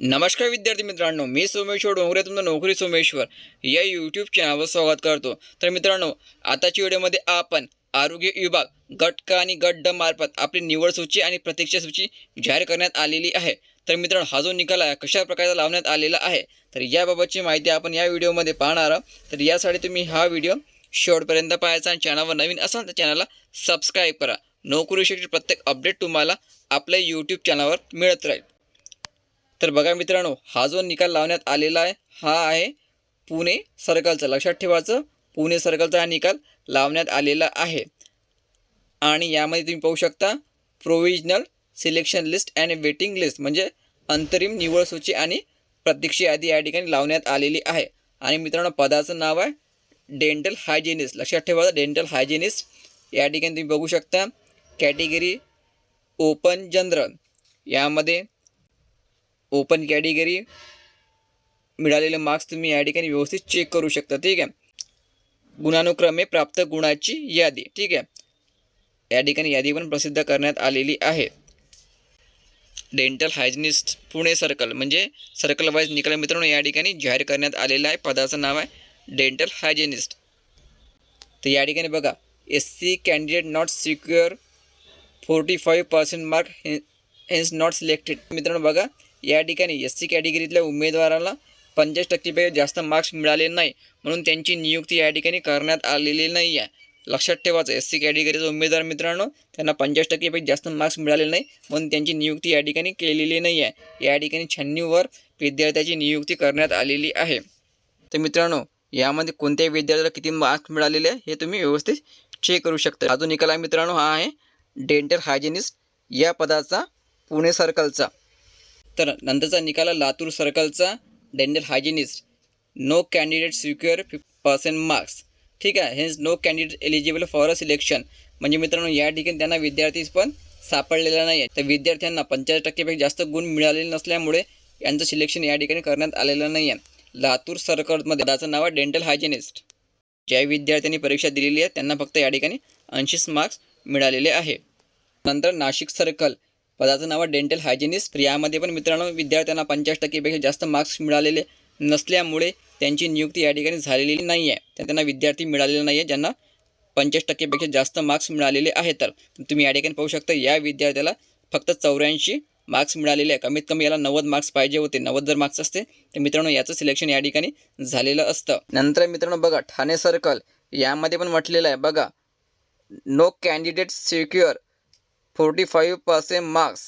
नमस्कार विद्यार्थी मित्रांनो मी सोमेश्वर डोंगरे तुमचं नोकरी सोमेश्वर. या यूट्यूब चॅनलवर स्वागत करतो. तर मित्रांनो आताच्या व्हिडिओमध्ये आपण आरोग्य विभाग गट क आणि गट ड मार्फत आपली निवड सूची आणि प्रतीक्षा सूची जाहीर करण्यात आलेली आहे. तर मित्रांनो हा जो निकाल आहे कशा प्रकारे लावण्यात आलेला आहे तर याबाबतची माहिती आपण या व्हिडिओमध्ये पाहणार आहोत. तर यासाठी तुम्ही हा व्हिडिओ शेवटपर्यंत पाहायचा आणि चॅनलवर नवीन असाल तर चॅनलला सबस्क्राईब करा. नोकरीविषयीचे प्रत्येक अपडेट तुम्हाला आपल्या यूट्यूब चॅनलवर मिळत राहील. तर बघा मित्रांनो हा जो निकाल लावण्यात आलेला आहे हा आहे पुणे सर्कलचा. लक्षात ठेवायचं पुणे सर्कलचा हा निकाल लावण्यात आलेला आहे. आणि यामध्ये तुम्ही पाहू शकता provisional selection list and waiting list म्हणजे अंतरिम निवड सूची आणि प्रतीक्षा यादी या ठिकाणी लावण्यात आलेली आहे. आणि मित्रांनो पदाचं नाव आहे डेंटल हायजेनिस्ट लक्षात ठेवा डेंटल हायजेनिस्ट या ठिकाणी तुम्ही बघू शकता कॅटेगरी ओपन जनरल यामध्ये ओपन कॅटेगरी मिळालेले मार्क्स तुम्ही या ठिकाणी व्यवस्थित चेक करू शकता ठीक आहे? गुणानुक्रमे प्राप्त गुणाची यादी ठीक आहे? या ठिकाणी यादी पण प्रसिद्ध करण्यात आलेली आहे. डेंटल हायजिनिस्ट पुणे सर्कल म्हणजे सर्कल वाईज निकाल मित्रांनो या ठिकाणी जाहीर करण्यात आलेलं आहे. पदाचं नाव आहे डेंटल हायजिनिस्ट तर या ठिकाणी बघा S C candidate not secure forty five percent mark hence not selected मित्रांनो बघा या ठिकाणी एस सी कॅटेगरीतल्या उमेदवाराला पंचवीस टक्केपेक्षा जास्त मार्क्स मिळाले नाही. म्हणून त्यांची नियुक्ती या ठिकाणी करण्यात आलेली नाही आहे. लक्षात ठेवायचं एस सी कॅटेगरीचा उमेदवार मित्रांनो त्यांना पंचाळीस टक्केपेक्षा जास्त मार्क्स मिळाले नाही. म्हणून त्यांची नियुक्ती या ठिकाणी केलेली नाही आहे. या ठिकाणी शहाण्णववर विद्यार्थ्याची नियुक्ती करण्यात आलेली आहे. तर मित्रांनो यामध्ये कोणत्याही विद्यार्थ्याला किती मार्क्स मिळालेले आहे हे तुम्ही व्यवस्थित चेक करू शकता. अजून निकाला निकाल आहे मित्रांनो हा आहे डेंटल हायजेनिस्ट या पदाचा पुणे सर्कलचा तर नंतरचा निकाल Latur सर्कलचा. Dental hygienist no candidate secure fifty percent marks ठीक आहे hence no candidate eligible for a selection म्हणजे मित्रांनो या ठिकाणी त्यांना विद्यार्थीच पण सापडलेला नाही आहे तर विद्यार्थ्यांना पंचाळीस टक्केपेक्षा जास्त गुण मिळालेले नसल्यामुळे यांचं सिलेक्शन या ठिकाणी करण्यात आलेलं नाही आहे लातूर सर्कलमध्ये त्याचं नाव आहे डेंटल हायजिनिस्ट ज्या विद्यार्थ्यांनी परीक्षा दिलेली आहे त्यांना फक्त या ठिकाणी ऐंशीच मार्क्स मिळालेले आहे. नंतर नाशिक सर्कल. पदाचं नाव आहे डेंटल हायजिनिस्ट यामध्ये पण मित्रांनो विद्यार्थ्यांना पंचाळीस टक्केपेक्षा जास्त मार्क्स मिळालेले नसल्यामुळे त्यांची नियुक्ती या ठिकाणी झालेली नाही आहे तर त्यांना विद्यार्थी मिळालेले नाही आहे ज्यांना पंचाळीस टक्केपेक्षा जास्त मार्क्स मिळालेले आहेत. तर तुम्ही या ठिकाणी पाहू शकता या विद्यार्थ्याला फक्त चौऱ्याऐंशी मार्क्स मिळालेले आहे कमीत कमी याला नव्वद मार्क्स पाहिजे होते नव्वद जर मार्क्स असते तर मित्रांनो याचं सिलेक्शन या ठिकाणी झालेलं असतं. नंतर मित्रांनो बघा ठाणे सर्कल यामध्ये पण म्हटलेलं आहे. बघा no candidate secure forty five percent marks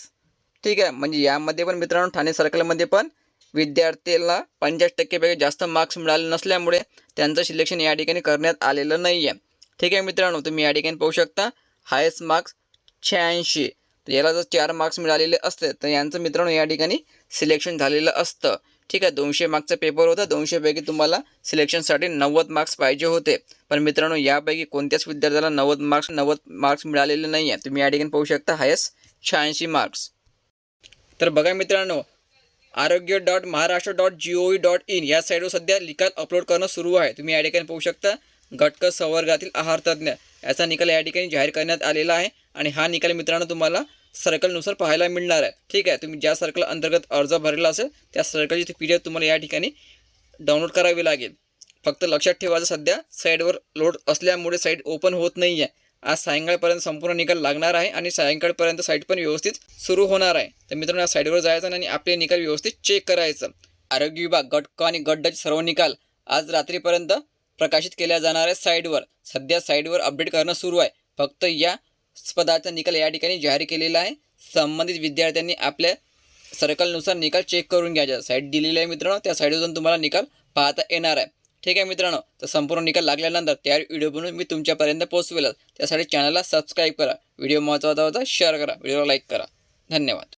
ठीक आहे? म्हणजे यामध्ये पण मित्रांनो ठाणे सर्कलमध्ये पण विद्यार्थ्याला पंचाळीस टक्केपेक्षा जास्त मार्क्स मिळाले नसल्यामुळे त्यांचं सिलेक्शन या ठिकाणी करण्यात आलेलं नाही आहे ठीक आहे मित्रांनो? तुम्ही या ठिकाणी पाहू शकता. हायेस्ट मार्क्स शहाऐंशी. तर याला जर चार मार्क्स मिळालेले असते तर यांचं मित्रांनो या ठिकाणी सिलेक्शन झालेलं असतं. ठीक आहे दोनशे मार्क्सचा पेपर होता दोनशेपैकी तुम्हाला सिलेक्शनसाठी नव्वद मार्क्स पाहिजे होते. पण मित्रांनो यापैकी कोणत्याच विद्यार्थ्याला नव्वद मार्क्स नव्वद मार्क्स मिळालेले नाही आहे तुम्ही या ठिकाणी पाहू शकता हायस्ट शहाऐंशी मार्क्स तर बघा मित्रांनो आरोग्य dot Maharashtra dot G O V dot in या साईटवर सध्या निकाल अपलोड करणं सुरू आहे. तुम्ही या ठिकाणी पाहू शकता घटक संवर्गातील आहार तज्ज्ञ. याचा निकाल या ठिकाणी जाहीर करण्यात आलेला आहे. आणि हा निकाल मित्रांनो तुम्हाला सर्कलनुसार पाहायला मिळणार आहे. ठीक आहे? तुम्ही ज्या सर्कल अंतर्गत अर्ज भरलेला असेल त्या सर्कलची पी डी एफ तुम्हाला या ठिकाणी डाउनलोड करावी लागेल. फक्त लक्षात ठेवायचं सध्या साईडवर लोड असल्यामुळे साईट ओपन होत नाही आहे आज सायंकाळपर्यंत संपूर्ण निकाल लागणार आहे आणि सायंकाळपर्यंत साईट पण व्यवस्थित सुरू होणार आहे. तर मित्रांनो या साईटवर जायचं आणि आपले निकाल व्यवस्थित चेक करायचं. आरोग्य विभाग गट क आणि गट सर्व निकाल आज रात्रीपर्यंत प्रकाशित केल्या जाणार आहे साईटवर सध्या साईटवर अपडेट करणं सुरू आहे. फक्त या स्पर्धाचा निकाल या ठिकाणी जाहीर केलेला आहे. संबंधित विद्यार्थ्यांनी आपल्या सर्कलनुसार निकाल चेक करून घ्यायचा. साईट दिलेली आहे मित्रांनो. त्या साईटवर जाऊन तुम्हाला निकाल पाहता येणार आहे. ठीक आहे मित्रांनो. तर संपूर्ण निकाल लागल्यानंतर त्या व्हिडिओ बनवून मी तुमच्यापर्यंत पोहोचवेलच. त्यासाठी चॅनलला सबस्क्राईब करा. व्हिडिओ महत्त्वाचा होता शेअर करा. व्हिडिओला लाईक करा. धन्यवाद.